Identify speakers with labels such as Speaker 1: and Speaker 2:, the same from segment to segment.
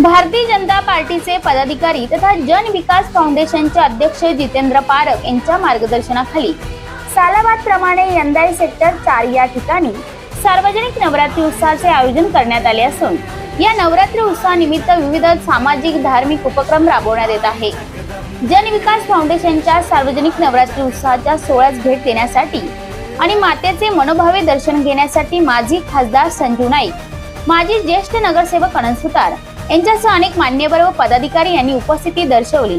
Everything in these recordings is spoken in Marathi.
Speaker 1: भारतीय जनता पार्टीचे पदाधिकारी तथा जन विकास फाउंडेशनचे अध्यक्ष जितेंद्र पारक यांच्या मार्गदर्शनाखाली सालाबाद प्रमाणे यंदाई सेक्टर चार या ठिकाणी सार्वजनिक नवरात्री उत्सवाचे आयोजन करण्यात आले असून या नवरात्री उत्सवानिमित्त विविध सामाजिक धार्मिक उपक्रम राबवण्यात येत आहे. जन विकास फाउंडेशनच्या सार्वजनिक नवरात्री उत्सवाच्या सोहळ्यास भेट देण्यासाठी आणि मातेचे मनोभावे दर्शन घेण्यासाठी माजी खासदार संजू नाईक माजी ज्येष्ठ नगरसेवक अनंत सुतार यांच्यासह अनेक मान्यवर व पदाधिकारी यांनी उपस्थिती दर्शवली.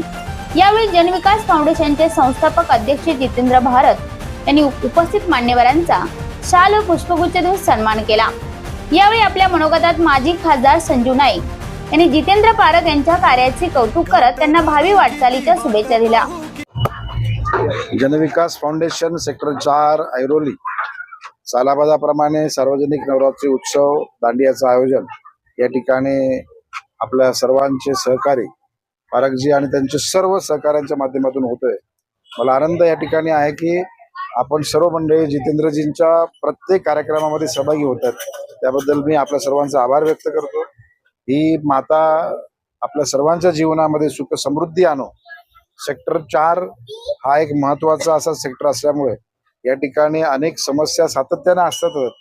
Speaker 1: यावेळी जनविकास फाउंडेशनचे संस्थापक अध्यक्ष जितेंद्र भारत यांनी उपस्थित मान्यवरांचा शाल व पुष्पगुच्छ देऊन सन्मान केला. यावेळी आपल्या मनोगतात माजी खासदार संजू नाईक यांनी जितेंद्र पारक यांच्या कार्याचे कौतुक करत त्यांना भावी वाटचालीच्या शुभेच्छा दिल्या.
Speaker 2: जनविकास फाउंडेशन सेक्टर चार ऐरोली. सालाबाजाप्रमाणे सार्वजनिक नवरात्री उत्सव दांडियाचं आयोजन या ठिकाणी आपल्या सर्वांचे सहकारी पारकजी आणि त्यांचे सर्व सहकाऱ्यांच्या माध्यमातून होतोय. मला आनंद या ठिकाणी आहे की आपण सर्व मंडळी जितेंद्रजींच्या प्रत्येक कार्यक्रमामध्ये सहभागी होत आहेत. त्याबद्दल मी आपल्या सर्वांचा आभार व्यक्त करतो. ही माता आपल्या सर्वांच्या जीवनामध्ये सुख समृद्धी आणो. सेक्टर चार हा एक महत्त्वाचा असा सेक्टर असल्यामुळे या ठिकाणी अनेक समस्या सातत्यानं असतातच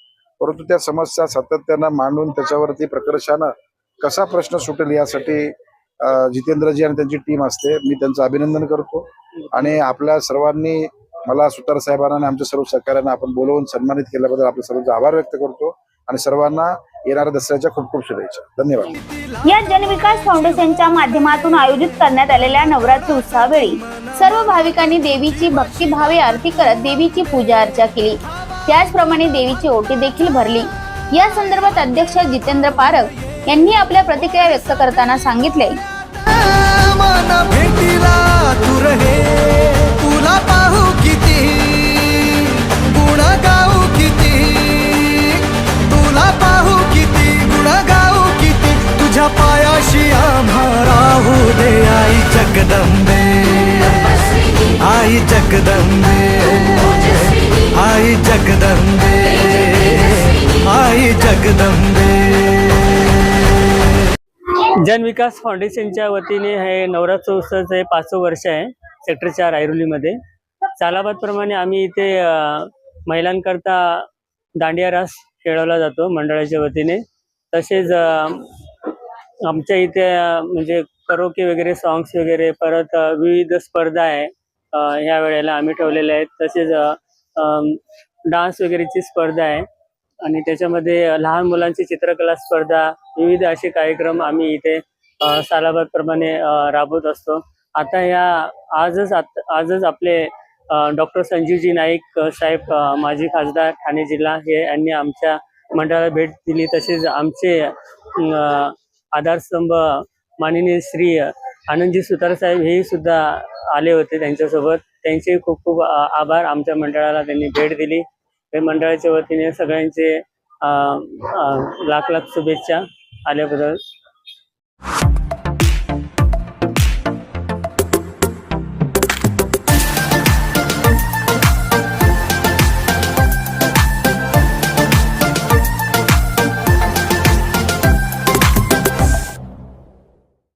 Speaker 2: परंतु त्या समस्या सातत्यानं मांडून त्याच्यावरती प्रकर्षानं कसा प्रश्न सुटेल यासाठी जितेंद्रजी आणि त्यांची टीम असते. मी त्यांचं अभिनंदन करतो. आणि आपल्या सर्वांनी मला सुतार साहेबांना आणि आमच्या सर्व सहकार्यांना आपण बोलवून सन्मानित केल्याबद्दल आपल्या सर्वांचा आभार व्यक्त करतो. आणि सर्वांना येणाऱ्या दसऱ्याच्या खूप खूप शुभेच्छा. धन्यवाद.
Speaker 1: या जनविकास फाउंडेशनच्या माध्यमातून आयोजित करण्यात आलेल्या नवरात्री उत्सवावेळी सर्व भाविकांनी देवीची भक्तिभावे आरती करत देवीची पूजा अर्चा केली. त्याचप्रमाणे देवीची ओटी देखील भरली. या संदर्भात अध्यक्ष जितेंद्र पारक यांनी आपल्या प्रतिक्रिया व्यक्त करताना सांगितले.
Speaker 3: जगदंबे आई जगदंबे आई जगदंबे आई जगदंबे
Speaker 4: जन विकास फाउंडेशनच्या वतीने हे नवरात्र उत्सवाचं हे पाचवं वर्ष आहे सेक्टर चार ऐरोलीमध्ये सालाबादप्रमाणे आम्ही इथे महिलांकरता दांडिया रास खेळवला जातो मंडळाच्या वतीने. तसेच आमच्या इथे म्हणजे करोके वगैरे सॉंग्स वगैरे परत विविध स्पर्धा आहे ह्या वेळेला आम्ही ठेवलेल्या आहेत. तसेच डान्स वगैरेची स्पर्धा आहे. आणि त्याच्यामध्ये लहान मुलांची चित्रकला स्पर्धा विविध असे कार्यक्रम आम्ही इथे सालाबादप्रमाणे राबवत असतो. आता या आजच आजच आपले डॉक्टर संजीवजी नाईक साहेब माजी खासदार ठाणे जिल्हा हे यांनी आमच्या मंडळाला भेट दिली. तसेच आमचे आधारस्तंभ माननीय श्री आनंदजी सुतार साहेब हेही सुद्धा आले होते त्यांच्यासोबत. त्यांचे खूप खूप आभार. आमच्या मंडळाला त्यांनी भेट दिली. हे मंडळाच्या वतीने सगळ्यांचे अ, लाख लाख शुभेच्छा आल्याबद्दल.